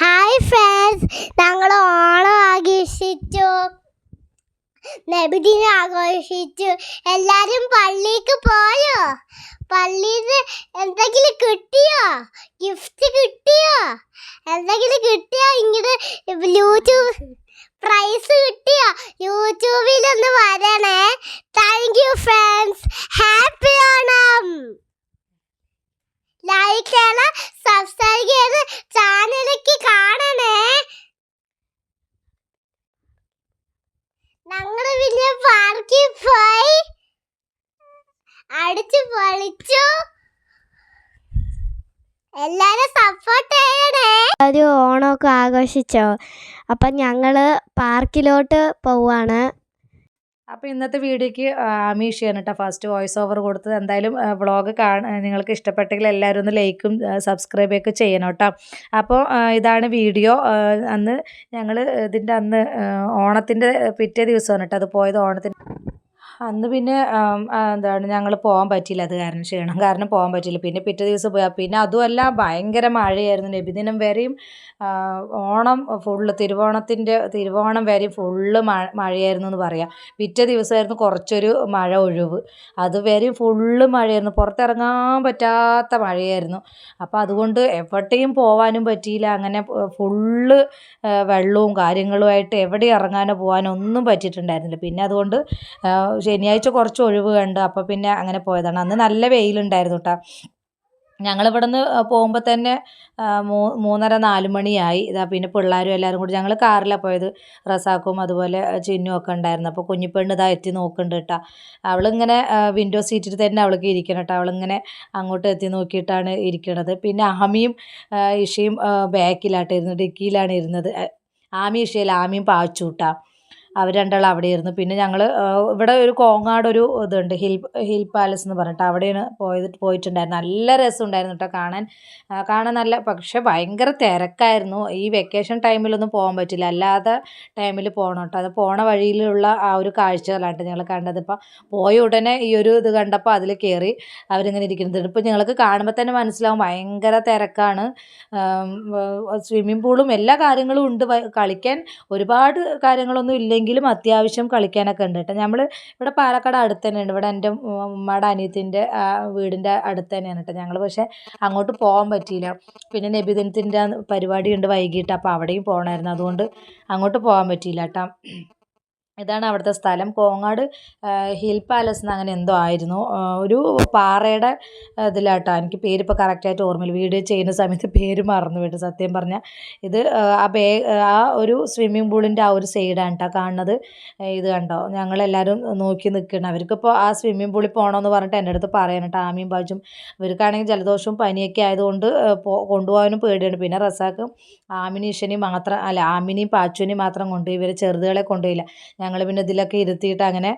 Hi friends ഞങ്ങൾ ഓണം ആഘോഷിച്ചു. നബിദിനെ ആഘോഷിച്ചു. എല്ലാവരും പള്ളിക്ക് പോയോ? പള്ളിയിൽ എന്തെങ്കിലും കിട്ടിയോ? ഗിഫ്റ്റ് കിട്ടിയോ? എന്തെങ്കിലും കിട്ടിയോ? ഇങ്ങനെ യൂട്യൂബ് പ്രൈസ് കിട്ടിയോ? യൂട്യൂബിലൊന്ന് വരണേ thank you friends happy Onam like ചെയ്യണം സബ്സ്ക്രൈബ് ചെയ്ത് ചാനലിലേക്ക് കാണണേ ഞങ്ങൾ പിന്നെ പാർക്കിൽ പോയി അടിച്ചു പൊളിച്ചു എല്ലാരും സപ്പോർട്ട് ചെയ്യണേ. ഒരു ഓണമൊക്കെ ആഘോഷിച്ചോ? അപ്പം ഞങ്ങൾ പാർക്കിലോട്ട് പോവാണ്. അപ്പോൾ ഇന്നത്തെ വീഡിയോക്ക് അമീഷ് ചെയ്യണം കേട്ടോ ഫസ്റ്റ് വോയിസ് ഓവർ കൊടുത്തത്. എന്തായാലും വ്ളോഗ് കാണാൻ നിങ്ങൾക്ക് ഇഷ്ടപ്പെട്ടെങ്കിൽ എല്ലാവരും ഒന്ന് ലൈക്കും സബ്സ്ക്രൈബ് ഒക്കെ ചെയ്യണം കേട്ടോ അപ്പോൾ ഇതാണ് വീഡിയോ. അന്ന് ഞങ്ങൾ ഇതിന്റെ അന്ന് ഓണത്തിന്റെ പിറ്റേ ദിവസമാണ് കേട്ടോ അത് പോയത്. ഓണത്തിന് അന്ന് പിന്നെ എന്താണ് ഞങ്ങൾ പോകാൻ പറ്റിയില്ല. അത് കാരണം ക്ഷീണം കാരണം പോകാൻ പറ്റിയില്ല. പിന്നെ പിറ്റേ ദിവസം പോയാൽ പിന്നെ അതുമല്ല ഭയങ്കര മഴയായിരുന്നു. നബിദിനം വരെയും ഓണം ഫുള്ള് തിരുവോണത്തിന്റെ തിരുവോണം വരെയും ഫുള്ള് മഴ മഴയായിരുന്നു എന്ന് പറയാം. പിറ്റേ ദിവസമായിരുന്നു കുറച്ചൊരു മഴ ഒഴിവ്. അതുവരെയും ഫുള്ള് മഴയായിരുന്നു. പുറത്തിറങ്ങാൻ പറ്റാത്ത മഴയായിരുന്നു. അപ്പോൾ അതുകൊണ്ട് എവിടെയും പോകാനും പറ്റിയില്ല. അങ്ങനെ ഫുള്ള് വെള്ളവും കാര്യങ്ങളുമായിട്ട് എവിടെ ഇറങ്ങാനോ പോകാനോ ഒന്നും പറ്റിയിട്ടുണ്ടായിരുന്നില്ല. പിന്നെ അതുകൊണ്ട് ശനിയാഴ്ച കുറച്ച് ഒഴിവ് കണ്ട് അപ്പോൾ പിന്നെ അങ്ങനെ പോയതാണ്. അന്ന് നല്ല വെയിലുണ്ടായിരുന്നു കേട്ടോ ഞങ്ങളിവിടെ നിന്ന് പോകുമ്പോൾ തന്നെ മൂ മൂന്നര നാല് മണിയായി. ഇതാ പിന്നെ പിള്ളേരും എല്ലാവരും കൂടി. ഞങ്ങൾ കാറിലാണ് പോയത്. റസാക്കും അതുപോലെ ചിന്നും ഒക്കെ ഉണ്ടായിരുന്നു. അപ്പോൾ കുഞ്ഞിപ്പെണ്ണ് ഇതാ എത്തി നോക്കുന്നുണ്ട് കേട്ടോ അവളിങ്ങനെ വിൻഡോ സീറ്റിൽ തന്നെ അവൾക്ക് ഇരിക്കണം കേട്ടോ അവളിങ്ങനെ അങ്ങോട്ട് എത്തി നോക്കിയിട്ടാണ് ഇരിക്കണത്. പിന്നെ അഹമിയും ഇഷയും ബാക്കിലാട്ടോ ഇരുന്നത് ഡിക്കിയിലാണ് ഇരുന്നത്. ആമി ഇഷയിൽ ആമിയും പാച്ചൂട്ടാ. അവർ രണ്ടാളും അവിടെ ഇരുന്നു പിന്നെ ഞങ്ങൾ ഇവിടെ ഒരു കോങ്ങാട് ഒരു ഇതുണ്ട് ഹിൽ ഹിൽ പാലസ് എന്ന് പറഞ്ഞിട്ട് അവിടെയാണ് പോയത് പോയിട്ടുണ്ടായിരുന്നു. നല്ല രസമുണ്ടായിരുന്നു കേട്ടോ കാണാൻ. കാണാൻ നല്ല പക്ഷെ ഭയങ്കര തിരക്കായിരുന്നു. ഈ വെക്കേഷൻ ടൈമിലൊന്നും പോകാൻ പറ്റില്ല. അല്ലാതെ ടൈമിൽ പോകണം കേട്ടോ. അത് പോണ വഴിയിലുള്ള ആ ഒരു കാഴ്ചകളാണ് ഞങ്ങൾ കണ്ടത്. ഇപ്പം പോയ ഉടനെ ഈ ഒരു ഇത് കണ്ടപ്പോൾ അതിൽ കയറി അവരിങ്ങനെ ഇരിക്കുന്നത്. ഇപ്പം ഞങ്ങൾക്ക് കാണുമ്പോൾ തന്നെ മനസ്സിലാവും ഭയങ്കര തിരക്കാണ്. സ്വിമ്മിംഗ് പൂളും എല്ലാ കാര്യങ്ങളും ഉണ്ട്. കളിക്കാൻ ഒരുപാട് കാര്യങ്ങളൊന്നും ഇല്ലെങ്കിലും അത്യാവശ്യം കളിക്കാനൊക്കെ ഉണ്ട് കേട്ടോ. നമ്മൾ ഇവിടെ പാലക്കാട് അടുത്ത് തന്നെയുണ്ട്. ഇവിടെ എന്റെ ഉമ്മയുടെ അനിയത്തിന്റെ വീടിന്റെ അടുത്ത് തന്നെയാണ് കേട്ടോ ഞങ്ങൾ പക്ഷേ അങ്ങോട്ട് പോകാൻ പറ്റിയില്ല. പിന്നെ നബിദിനത്തിന്റെ പരിപാടി ഉണ്ട് വൈകിട്ട്. അപ്പോൾ അവിടെയും പോകണമായിരുന്നു. അതുകൊണ്ട് അങ്ങോട്ട് പോകാൻ പറ്റിയില്ല കേട്ടോ. ഇതാണ് അവിടുത്തെ സ്ഥലം. കോങ്ങാട് ഹിൽ പാലസ് എന്ന് അങ്ങനെ എന്തോ ആയിരുന്നു. ഒരു പാറയുടെ ഇതിലാട്ടോ. എനിക്ക് പേരിപ്പോൾ കറക്റ്റായിട്ട് ഓർമ്മയില്ല. വീഡിയോ ചെയ്യുന്ന സമയത്ത് പേര് മറന്നു വിട്ടു സത്യം പറഞ്ഞാൽ ഇത് ആ, ബേ ആ ഒരു സ്വിമ്മിംഗ് പൂളിന്റെ ആ ഒരു സൈഡാണ് കേട്ടോ കാണുന്നത് ഇത് കണ്ടോ? ഞങ്ങളെല്ലാവരും നോക്കി നിൽക്കണം അവർക്കിപ്പോൾ ആ സ്വിമ്മിംഗ് പൂളിൽ പോകണമെന്ന് പറഞ്ഞിട്ട് എന്റെ അടുത്ത് പറയാൻ കേട്ടോ ആമിയും ബാജും ഇവർക്കാണെങ്കിൽ ജലദോഷവും പനിയൊക്കെ ആയതുകൊണ്ട് കൊണ്ടുപോകാനും പേടിയാണ്. പിന്നെ റസാക്കും ആമിനീഷനെയും മാത്രം അല്ല ആമിനിയും പാച്ചുവിനെയും മാത്രം കൊണ്ടുപോയി. ഇവരെ ചെറുതുകളെ കൊണ്ടുപോയില്ല. ഞങ്ങൾ പിന്നെ ഇതിലൊക്കെ ഇരുത്തിയിട്ട് അങ്ങനെ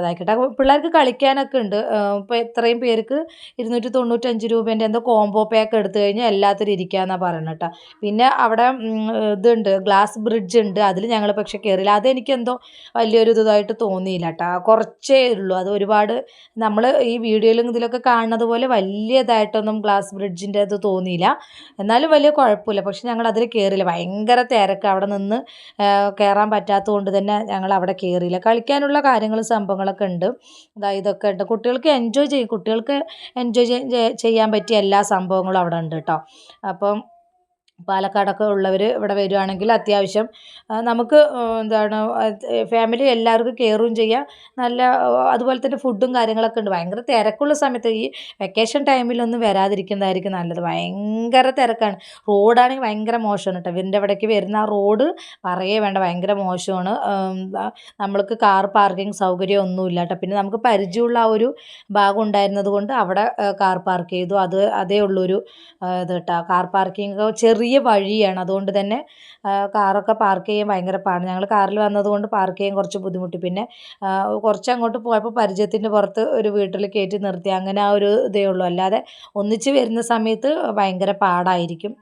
ഇതാക്കിയിട്ട്. പിള്ളേർക്ക് കളിക്കാനൊക്കെ ഉണ്ട്. ഇപ്പോൾ ഇത്രയും പേർക്ക് ഇരുന്നൂറ്റി തൊണ്ണൂറ്റഞ്ച് രൂപേന്റെ എന്തോ കോംബോ പാക്ക് എടുത്തു കഴിഞ്ഞാൽ എല്ലാത്തിനും ഇരിക്കാമെന്നാണ് പറയുന്നത് പിന്നെ അവിടെ ഇതുണ്ട് ഗ്ലാസ് ബ്രിഡ്ജ് ഉണ്ട്. അതിൽ ഞങ്ങൾ പക്ഷെ കയറിയില്ല അതെനിക്കെന്തോ വലിയൊരു ഇതായിട്ട് തോന്നിയില്ല കേട്ടോ. കുറച്ചേ ഉള്ളൂ. അത് ഒരുപാട് നമ്മൾ ഈ വീഡിയോയിലും ഇതിലൊക്കെ കാണുന്നത് പോലെ വലിയതായിട്ടൊന്നും ഗ്ലാസ് ബ്രിഡ്ജിന്റെ ഇത് തോന്നിയില്ല. എന്നാലും വലിയ കുഴപ്പമില്ല. പക്ഷെ ഞങ്ങൾ അതിൽ കയറിയില്ല ഭയങ്കര തിരക്ക് അവിടെ നിന്ന് കയറാൻ പറ്റാത്തത് കൊണ്ട് തന്നെ ഞങ്ങൾ അവിടെ കയറിയില്ല കളിക്കാനുള്ള കാര്യങ്ങളും സംഭവങ്ങളൊക്കെ ഉണ്ട്. അതായത് ഇതൊക്കെ ഉണ്ട്. കുട്ടികൾക്ക് എൻജോയ് ചെയ്യും. കുട്ടികൾക്ക് എൻജോയ് ചെയ്യാൻ പറ്റിയ എല്ലാ സംഭവങ്ങളും അവിടെ ഉണ്ട് കേട്ടോ അപ്പം പാലക്കാടൊക്കെ ഉള്ളവർ ഇവിടെ വരുവാണെങ്കിൽ അത്യാവശ്യം നമുക്ക് എന്താണ് ഫാമിലി എല്ലാവർക്കും കെയറും ചെയ്യാം. നല്ല അതുപോലെ തന്നെ ഫുഡും കാര്യങ്ങളൊക്കെ ഉണ്ട്. ഭയങ്കര തിരക്കുള്ള സമയത്ത് ഈ വെക്കേഷൻ ടൈമിലൊന്നും വരാതിരിക്കുന്നതായിരിക്കും നല്ലത്. ഭയങ്കര തിരക്കാണ്. റോഡാണെങ്കിൽ ഭയങ്കര മോശമാണ് കേട്ടോ. വീടിന്റെ ഇവിടേക്ക് വരുന്ന ആ റോഡ് പറയേ വേണ്ട ഭയങ്കര മോശമാണ്. നമ്മൾക്ക് കാർ പാർക്കിംഗ് സൗകര്യം ഒന്നുമില്ല കേട്ടോ. പിന്നെ നമുക്ക് പരിചയമുള്ള ആ ഒരു ഭാഗം ഉണ്ടായിരുന്നത് കൊണ്ട് അവിടെ കാർ പാർക്ക് ചെയ്തു. അത് അതേ ഉള്ളൊരു ഇത് കേട്ടോ. കാർ പാർക്കിംഗ് ചെറിയ വഴിയാണ്. അതുകൊണ്ട് തന്നെ കാറൊക്കെ പാർക്ക് ചെയ്യാൻ ഭയങ്കര പാടാണ്. ഞങ്ങൾ കാറിൽ വന്നതുകൊണ്ട് പാർക്ക് ചെയ്യാൻ കുറച്ച് ബുദ്ധിമുട്ടി. പിന്നെ കുറച്ച് അങ്ങോട്ട് പോയപ്പോൾ പരിചയത്തിന്റെ പുറത്ത് ഒരു വീട്ടിൽ കയറ്റി നിർത്തി. അങ്ങനെ ആ ഒരു ഇതേ ഉള്ളൂ. അല്ലാതെ ഒന്നിച്ച് വരുന്ന സമയത്ത് ഭയങ്കര പാടായിരിക്കും.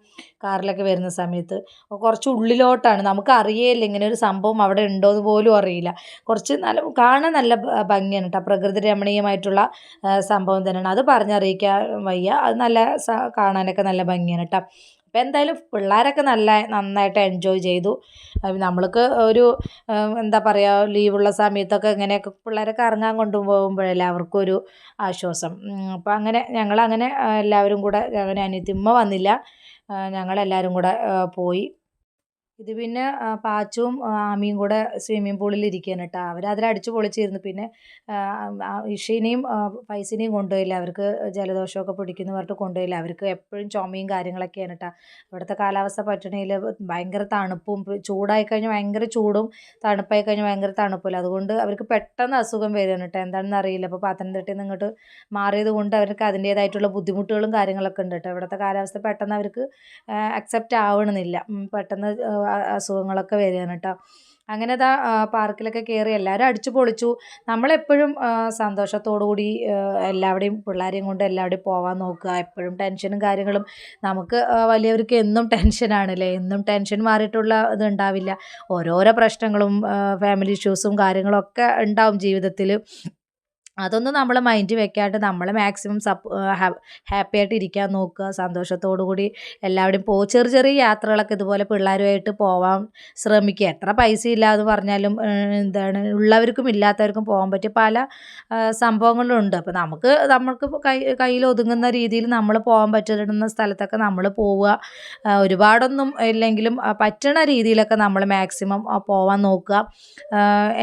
കാറിലൊക്കെ വരുന്ന സമയത്ത്. കുറച്ച് ഉള്ളിലോട്ടാണ്. നമുക്ക് അറിയേല ഇങ്ങനെ ഒരു സംഭവം അവിടെ ഉണ്ടോ എന്ന് പോലും അറിയില്ല. കുറച്ച് നല്ല കാണാൻ നല്ല ഭംഗിയാണ് കേട്ടോ പ്രകൃതി രമണീയമായിട്ടുള്ള സംഭവം തന്നെയാണ്. അത് പറഞ്ഞറിയിക്കാൻ വയ്യ. അത് നല്ല കാണാനൊക്കെ നല്ല ഭംഗിയാണ് കേട്ടോ അപ്പോൾ എന്തായാലും പിള്ളേരൊക്കെ നല്ല നന്നായിട്ട് എൻജോയ് ചെയ്തു. നമ്മൾക്ക് ഒരു എന്താ പറയുക ലീവുള്ള സമയത്തൊക്കെ ഇങ്ങനെയൊക്കെ പിള്ളേരൊക്കെ കറങ്ങാൻ കൊണ്ടുപോകുമ്പോഴല്ലേ ഒരു ആശ്വാസം. അപ്പോൾ അങ്ങനെ ഞങ്ങളങ്ങനെ അങ്ങനെ എല്ലാവരും കൂടെ അങ്ങനെ അനിയത്തിമ്മ വന്നില്ല. ഞങ്ങളെല്ലാവരും കൂടെ പോയി. ഇത് പിന്നെ പാച്ചും ആമിയും കൂടെ സ്വിമ്മിംഗ് പൂളിൽ ഇരിക്കുകയാണ് കേട്ടോ അവർ അതിൽ അടിച്ച് പൊളിച്ചിരുന്നു. പിന്നെ ഇഷീനെയും ഫൈസിനെയും കൊണ്ടുപോയില്ല. അവർക്ക് ജലദോഷമൊക്കെ പിടിക്കുന്നു പറഞ്ഞിട്ട് കൊണ്ടുപോയില്ല. അവർക്ക് എപ്പോഴും ചുമയും കാര്യങ്ങളൊക്കെയാണ് കേട്ടോ ഇവിടുത്തെ കാലാവസ്ഥ പറ്റണെങ്കിൽ ഭയങ്കര തണുപ്പും ചൂടായി കഴിഞ്ഞാൽ ഭയങ്കര ചൂടും തണുപ്പായി കഴിഞ്ഞാൽ ഭയങ്കര തണുപ്പില്ല അതുകൊണ്ട് അവർക്ക് പെട്ടെന്ന് അസുഖം വരികയാണ് കേട്ടോ എന്താണെന്ന് അറിയില്ല. അപ്പോൾ പത്തനംതിട്ടയിൽ നിന്ന് ഇങ്ങോട്ട് മാറിയത് കൊണ്ട് അവർക്ക് അതിന്റേതായിട്ടുള്ള ബുദ്ധിമുട്ടുകളും കാര്യങ്ങളൊക്കെ ഉണ്ട് കേട്ടോ ഇവിടുത്തെ കാലാവസ്ഥ പെട്ടെന്ന് അവർക്ക് അക്സെപ്റ്റ് ആവണമെന്നില്ല പെട്ടെന്ന് അസുഖങ്ങളൊക്കെ വരികയാണ് കേട്ടോ. അങ്ങനെ ദാ പാർക്കിലൊക്കെ കയറി എല്ലാവരും അടിച്ചു പൊളിച്ചു. നമ്മളെപ്പോഴും സന്തോഷത്തോടുകൂടി എല്ലാവിടെയും പിള്ളേരെയും കൊണ്ട് എല്ലാവരുടെയും പോകാൻ നോക്കുക. എപ്പോഴും ടെൻഷനും കാര്യങ്ങളും നമുക്ക് വലിയവർക്ക് എന്നും ടെൻഷനാണല്ലേ എന്നും ടെൻഷൻ മാറിയിട്ടുള്ള ഇത് ഉണ്ടാവില്ല. ഓരോരോ പ്രശ്നങ്ങളും ഫാമിലി ഇഷ്യൂസും കാര്യങ്ങളൊക്കെ ഉണ്ടാവും ജീവിതത്തിൽ അതൊന്നും നമ്മൾ മൈൻഡ് വെക്കാണ്ട് നമ്മൾ മാക്സിമം സപ്പ് ഹാപ്പി ആയിട്ട് ഇരിക്കാൻ നോക്കുക സന്തോഷത്തോടു കൂടി എല്ലാവരും പോ ചെറിയ ചെറിയ യാത്രകളൊക്കെ ഇതുപോലെ പിള്ളേരുമായിട്ട് പോവാൻ ശ്രമിക്കുക. എത്ര പൈസ ഇല്ലാതെ പറഞ്ഞാലും എന്താണ് ഉള്ളവർക്കും ഇല്ലാത്തവർക്കും പോകാൻ പറ്റിയ പല സംഭവങ്ങളുണ്ട്. അപ്പോൾ നമുക്ക് നമ്മൾക്ക് കൈ കയ്യിൽ ഒതുങ്ങുന്ന രീതിയിൽ നമ്മൾ പോകാൻ പറ്റുന്ന സ്ഥലത്തൊക്കെ നമ്മൾ പോവുക. ഒരുപാടൊന്നും ഇല്ലെങ്കിലും പറ്റണ രീതിയിലൊക്കെ നമ്മൾ മാക്സിമം പോവാൻ നോക്കുക.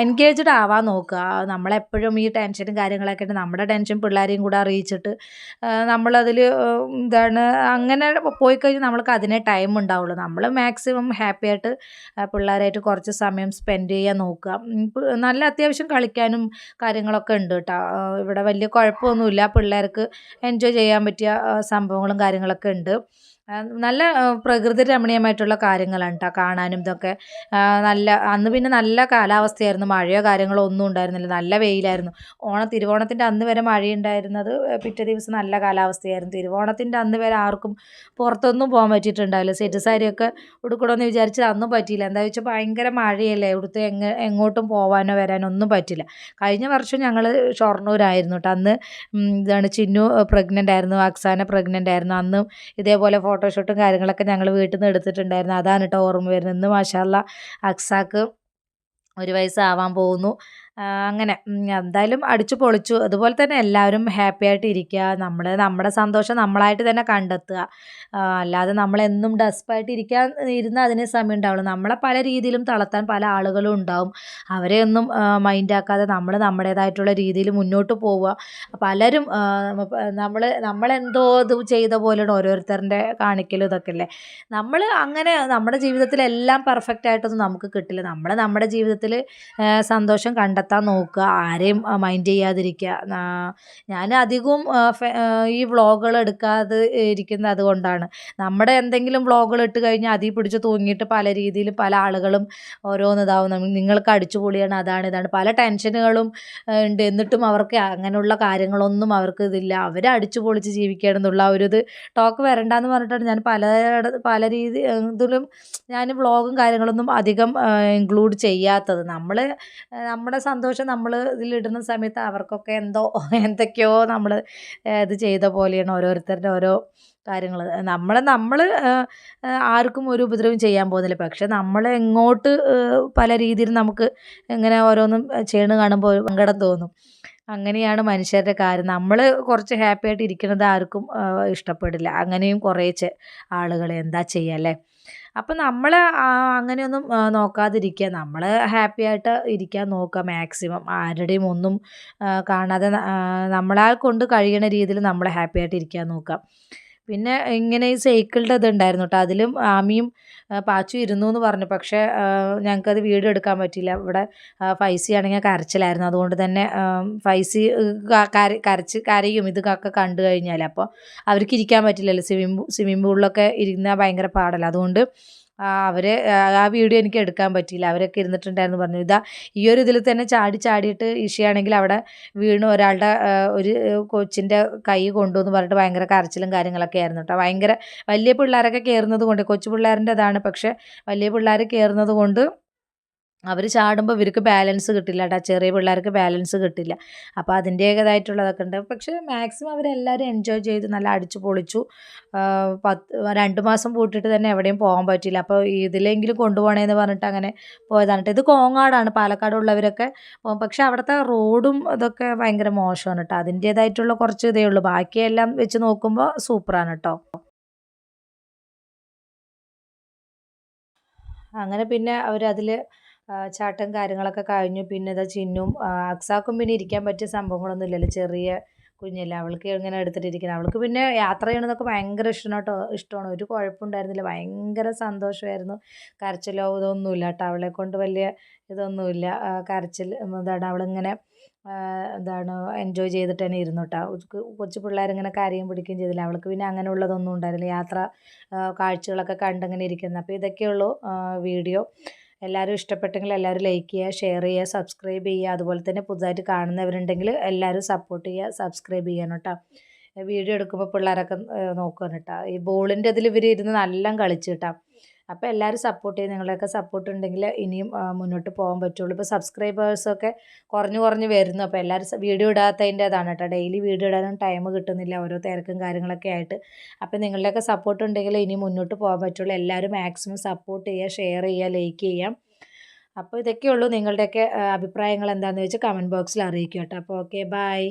എൻഗേജ്ഡ് ആവാൻ നോക്കുക. നമ്മളെപ്പോഴും ഈ ടെൻഷനും കാര്യങ്ങളൊക്കെ ഉണ്ട്. നമ്മുടെ ടെൻഷൻ പിള്ളേരെയും കൂടെ അറിയിച്ചിട്ട് നമ്മളതിൽ എന്താണ് അങ്ങനെ പോയി കഴിഞ്ഞാൽ നമ്മൾക്ക് അതിനെ ടൈം ഉണ്ടാവുള്ളൂ. നമ്മൾ മാക്സിമം ഹാപ്പി ആയിട്ട് പിള്ളേരായിട്ട് കുറച്ച് സമയം സ്പെൻഡ് ചെയ്യാൻ നോക്കുക. നല്ല അത്യാവശ്യം കളിക്കാനും കാര്യങ്ങളൊക്കെ ഉണ്ട് കേട്ടോ. ഇവിടെ വലിയ കുഴപ്പമൊന്നുമില്ല. പിള്ളേർക്ക് എൻജോയ് ചെയ്യാൻ പറ്റിയ സംഭവങ്ങളും കാര്യങ്ങളൊക്കെ ഉണ്ട്. നല്ല പ്രകൃതി രമണീയമായിട്ടുള്ള കാര്യങ്ങളാണ് കേട്ടോ കാണാനും ഇതൊക്കെ. നല്ല അന്ന് പിന്നെ നല്ല കാലാവസ്ഥയായിരുന്നു. മഴയോ കാര്യങ്ങളോ ഒന്നും ഉണ്ടായിരുന്നില്ല. നല്ല വെയിലായിരുന്നു. ഓണ തിരുവോണത്തിന്റെ അന്ന് വരെ മഴയുണ്ടായിരുന്നത് പിറ്റേ ദിവസം നല്ല കാലാവസ്ഥയായിരുന്നു. തിരുവോണത്തിന്റെ അന്ന് വരെ ആർക്കും പുറത്തൊന്നും പോകാൻ പറ്റിയിട്ടുണ്ടാവില്ല. സെറ്റ് സാരിയൊക്കെ ഉടുക്കണമെന്ന് വിചാരിച്ചത് അന്നും പറ്റിയില്ല. എന്താ വെച്ചാൽ ഭയങ്കര മഴയല്ലേ. ഇവിടുത്തെ എങ്ങ എങ്ങോട്ടും പോകാനോ വരാനോ ഒന്നും പറ്റില്ല. കഴിഞ്ഞ വർഷം ഞങ്ങൾ ഷൊർണൂരായിരുന്നു കേട്ടോ അന്ന് ഇതാണ് ചിന്നു പ്രഗ്നന്റ് ആയിരുന്നു. അക്സാന പ്രഗ്നന്റ് ആയിരുന്നു. അന്നും ഇതേപോലെ ഫോട്ടോഷൂട്ടും കാര്യങ്ങളൊക്കെ ഞങ്ങൾ വീട്ടിൽ നിന്ന് എടുത്തിട്ടുണ്ടായിരുന്നു. അതാണ് കേട്ടോ ഓർമ്മ വരുന്നത്. ഇന്ന് മാഷാല്ല അക്സാക്ക് ഒരു വയസ്സാവാൻ പോകുന്നു. അങ്ങനെ. എന്തായാലും അടിച്ചു പൊളിച്ചു. അതുപോലെ തന്നെ എല്ലാവരും ഹാപ്പി ആയിട്ട് ഇരിക്കുക. നമ്മൾ നമ്മുടെ സന്തോഷം നമ്മളായിട്ട് തന്നെ കണ്ടെത്തുക. അല്ലാതെ നമ്മളെന്നും ഡസ്പായിട്ട് ഇരിക്കാൻ ഇരുന്ന് അതിന് സമയം ഉണ്ടാവുള്ളൂ നമ്മളെ പല രീതിയിലും തളർത്താൻ പല ആളുകളും ഉണ്ടാവും. അവരെ ഒന്നും മൈൻഡാക്കാതെ നമ്മൾ നമ്മുടേതായിട്ടുള്ള രീതിയിൽ മുന്നോട്ട് പോവുക. പലരും നമ്മൾ നമ്മളെന്തോ ഇത് ചെയ്ത പോലെയാണ് ഓരോരുത്തരുടെ കാണിക്കലും ഇതൊക്കെ അല്ലേ? നമ്മൾ അങ്ങനെ നമ്മുടെ ജീവിതത്തിൽ എല്ലാം പെർഫെക്റ്റ് ആയിട്ടൊന്നും നമുക്ക് കിട്ടില്ല. നമ്മൾ നമ്മുടെ ജീവിതത്തിൽ സന്തോഷം കണ്ടെത്താൻ നോക്കുക ആരെയും മൈൻഡ് ചെയ്യാതിരിക്കുക. ഞാൻ അധികവും ഈ വ്ളോഗുകൾ എടുക്കാതെ ഇരിക്കുന്നത് അതുകൊണ്ടാണ്. നമ്മുടെ എന്തെങ്കിലും വ്ളോഗുകൾ ഇട്ട് കഴിഞ്ഞാൽ അതിൽ പിടിച്ച് തൂങ്ങിയിട്ട് പല രീതിയിൽ പല ആളുകളും ഓരോന്ന് ഇതാവും നമ്മ- നിങ്ങൾക്ക് അടിച്ചുപൊളിയാണ് അതാണ് ഇതാണ്. പല ടെൻഷനുകളും ഉണ്ട്. എന്നിട്ടും അവർക്ക് അങ്ങനെയുള്ള കാര്യങ്ങളൊന്നും അവർക്ക് ഇതില്ല. അവർ അടിച്ചു പൊളിച്ച് എന്നുള്ള ഒരു ഇത് ടോക്ക് വരണ്ടെന്ന് പറഞ്ഞിട്ടാണ് ഞാൻ പല പല രീതി ഇതിലും ഞാൻ വ്ളോഗും കാര്യങ്ങളൊന്നും അധികം ഇൻക്ലൂഡ് ചെയ്യാത്തത്. നമ്മൾ നമ്മുടെ സന്തോഷം നമ്മൾ ഇതിലിടുന്ന സമയത്ത് അവർക്കൊക്കെ എന്തോ എന്തൊക്കെയോ നമ്മൾ ഇത് ചെയ്ത പോലെയാണ് ഓരോരുത്തരുടെ ഓരോ കാര്യങ്ങൾ നമ്മൾ നമ്മൾ ആർക്കും ഒരു ഉപദ്രവം ചെയ്യാൻ പോകുന്നില്ല. പക്ഷെ നമ്മൾ എങ്ങോട്ട് പല രീതിയിൽ നമുക്ക് ഇങ്ങനെ ഓരോന്നും ചെയ്യണ കാണുമ്പോൾ സങ്കടം തോന്നും. അങ്ങനെയാണ് മനുഷ്യരുടെ കാര്യം. നമ്മൾ കുറച്ച് ഹാപ്പി ആയിട്ട് ഇരിക്കുന്നത് ആർക്കും ഇഷ്ടപ്പെടില്ല. അങ്ങനെയും കുറേ ചെ- ആളുകൾ എന്താ ചെയ്യുക അല്ലേ? അപ്പം നമ്മൾ അങ്ങനെയൊന്നും നോക്കാതിരിക്കുക. നമ്മൾ ഹാപ്പി ആയിട്ട് ഇരിക്കാൻ നോക്കുക മാക്സിമം. ആരുടെയും ഒന്നും കാണാതെ നമ്മളാൽ കൊണ്ട് കഴിയണ രീതിയിൽ നമ്മൾ ഹാപ്പി ആയിട്ട് ഇരിക്കാൻ നോക്കുക. പിന്നെ ഇങ്ങനെ ഈ സൈക്കിളിന്റെ ഇത് ഉണ്ടായിരുന്നു കേട്ടോ അതിലും ആമിയും പാച്ചും ഇരുന്നു എന്ന് പറഞ്ഞു. പക്ഷേ ഞങ്ങൾക്കത് വീട് എടുക്കാൻ പറ്റിയില്ല. ഇവിടെ ഫൈസി ആണെങ്കിൽ കരച്ചിലായിരുന്നു. അതുകൊണ്ട് തന്നെ ഫൈസി കരച്ച് കരയും. ഇതൊക്കെ കണ്ടു കഴിഞ്ഞാൽ. അപ്പോൾ അവർക്ക് ഇരിക്കാൻ പറ്റില്ലല്ലോ. സ്വിമ്മിംഗ് സ്വിമ്മിംഗ് പൂളിലൊക്കെ ഇരുന്നാൽ ഭയങ്കര പാടല്ല. അതുകൊണ്ട് ആ, അവരെ ആ, വീഡിയോ എനിക്ക് എടുക്കാൻ പറ്റിയില്ല. അവരൊക്കെ ഇരുന്നിട്ടുണ്ടായിരുന്നു പറഞ്ഞു ഇതാ ഈ ഒരു ഇതിൽ തന്നെ ചാടി ചാടിയിട്ട് ഇഷയാണെങ്കിൽ അവിടെ വീണു ഒരാളുടെ ഒരു കൊച്ചിന്റെ കൈ കൊണ്ടുവന്ന് പറഞ്ഞിട്ട് ഭയങ്കര കരച്ചിലും കാര്യങ്ങളൊക്കെ ആയിരുന്നു കേട്ടോ. ഭയങ്കര വലിയ പിള്ളേരൊക്കെ കയറുന്നത് കൊണ്ട് കൊച്ചു പിള്ളേരിന്റെ ഇതാണ് പക്ഷേ വലിയ പിള്ളേർ കയറുന്നത് കൊണ്ട് അവർ ചാടുമ്പോൾ ഇവർക്ക് ബാലൻസ് കിട്ടില്ല കേട്ടോ ചെറിയ പിള്ളേർക്ക് ബാലൻസ് കിട്ടില്ല. അപ്പോൾ അതിന്റേതായിട്ടുള്ളതൊക്കെ ഉണ്ട്. പക്ഷേ മാക്സിമം അവരെല്ലാവരും എൻജോയ് ചെയ്ത് നല്ല അടിച്ചു പൊളിച്ചു. പത്ത് രണ്ട് മാസം പൂട്ടിയിട്ട് തന്നെ എവിടെയും പോകാൻ പറ്റില്ല അപ്പോൾ ഇതിലെങ്കിലും കൊണ്ടുപോകണേന്ന് പറഞ്ഞിട്ട് അങ്ങനെ പോയതാണ് ഇത് കോങ്ങാടാണ്. പാലക്കാടുള്ളവരൊക്കെ പോകും പക്ഷേ അവിടുത്തെ റോഡും ഇതൊക്കെ ഭയങ്കര മോശമാണ് കേട്ടോ അതിന്റേതായിട്ടുള്ള കുറച്ച് ഇതേ ഉള്ളൂ. ബാക്കിയെല്ലാം വെച്ച് നോക്കുമ്പോൾ സൂപ്പറാണ് കേട്ടോ അങ്ങനെ പിന്നെ അവരതിൽ ചാട്ടം കാര്യങ്ങളൊക്കെ കഴിഞ്ഞു. പിന്നെ ഇതാ ചിന്നും അക്സാക്കും പിന്നെ ഇരിക്കാൻ പറ്റിയ സംഭവങ്ങളൊന്നും ഇല്ലല്ലോ ചെറിയ കുഞ്ഞല്ലേ അവൾക്ക് ഇങ്ങനെ എടുത്തിട്ടിരിക്കുന്നത്. അവൾക്ക് പിന്നെ യാത്ര ചെയ്യണതൊക്കെ ഭയങ്കര ഇഷ്ടമാണ് കേട്ടോ ഇഷ്ടമാണ്. ഒരു കുഴപ്പമുണ്ടായിരുന്നില്ല. ഭയങ്കര സന്തോഷമായിരുന്നു. കരച്ചിലോ ഇതൊന്നുമില്ല കേട്ടോ. അവളെ കൊണ്ട് വലിയ ഇതൊന്നുമില്ല. കരച്ചിൽ എന്താണ് അവളിങ്ങനെ എന്താണ് എൻജോയ് ചെയ്തിട്ട് തന്നെ ഇരുന്നു കേട്ടോ. കൊച്ചു പിള്ളേരിങ്ങനെ കരയും പിടിക്കുകയും ചെയ്തില്ല. അവൾക്ക് പിന്നെ അങ്ങനെയുള്ളതൊന്നും ഉണ്ടായിരുന്നില്ല. യാത്ര കാഴ്ചകളൊക്കെ കണ്ടിങ്ങനെ ഇരിക്കുന്നത് അപ്പോൾ ഇതൊക്കെയുള്ളൂ വീഡിയോ. എല്ലാവരും ഇഷ്ടപ്പെട്ടെങ്കിൽ എല്ലാവരും ലൈക്ക് ചെയ്യുക ഷെയർ ചെയ്യുക സബ്സ്ക്രൈബ് ചെയ്യുക. അതുപോലെ തന്നെ പുതുതായിട്ട് കാണുന്നവരുണ്ടെങ്കിൽ എല്ലാവരും സപ്പോർട്ട് ചെയ്യുക സബ്സ്ക്രൈബ് ചെയ്യണം കേട്ടോ. വീഡിയോ എടുക്കുമ്പോൾ പിള്ളേരൊക്കെ നോക്കുകയാണ് കേട്ടോ. ഈ ബോളിന്റെ അതിൽ ഇവർ ഇരുന്ന് നല്ല കളിച്ചു കേട്ടോ. അപ്പോൾ എല്ലാവരും സപ്പോർട്ട് ചെയ്യും. നിങ്ങളുടെയൊക്കെ സപ്പോർട്ട് ഉണ്ടെങ്കിൽ ഇനിയും മുന്നോട്ട് പോകാൻ പറ്റുള്ളൂ. ഇപ്പോൾ സബ്സ്ക്രൈബേഴ്സൊക്കെ കുറഞ്ഞു കുറഞ്ഞ് വരുന്നു. അപ്പോൾ എല്ലാവരും വീഡിയോ ഇടാത്തതിന്റെതാണ് കേട്ടോ. ഡെയിലി വീഡിയോ ഇടാനും ടൈം കിട്ടുന്നില്ല. ഓരോ തിരക്കും കാര്യങ്ങളൊക്കെ ആയിട്ട്. അപ്പോൾ നിങ്ങളുടെയൊക്കെ സപ്പോർട്ട് ഉണ്ടെങ്കിൽ ഇനി മുന്നോട്ട് പോകാൻ പറ്റുള്ളൂ. എല്ലാവരും മാക്സിമം സപ്പോർട്ട് ചെയ്യുക ഷെയർ ചെയ്യുക ലൈക്ക് ചെയ്യാം അപ്പോൾ ഇതൊക്കെയുള്ളൂ നിങ്ങളുടെയൊക്കെ അഭിപ്രായങ്ങൾ എന്താണെന്ന് വെച്ചാൽ കമന്റ് ബോക്സിൽ അറിയിക്കുക കേട്ടോ. അപ്പോൾ ഓക്കെ ബൈ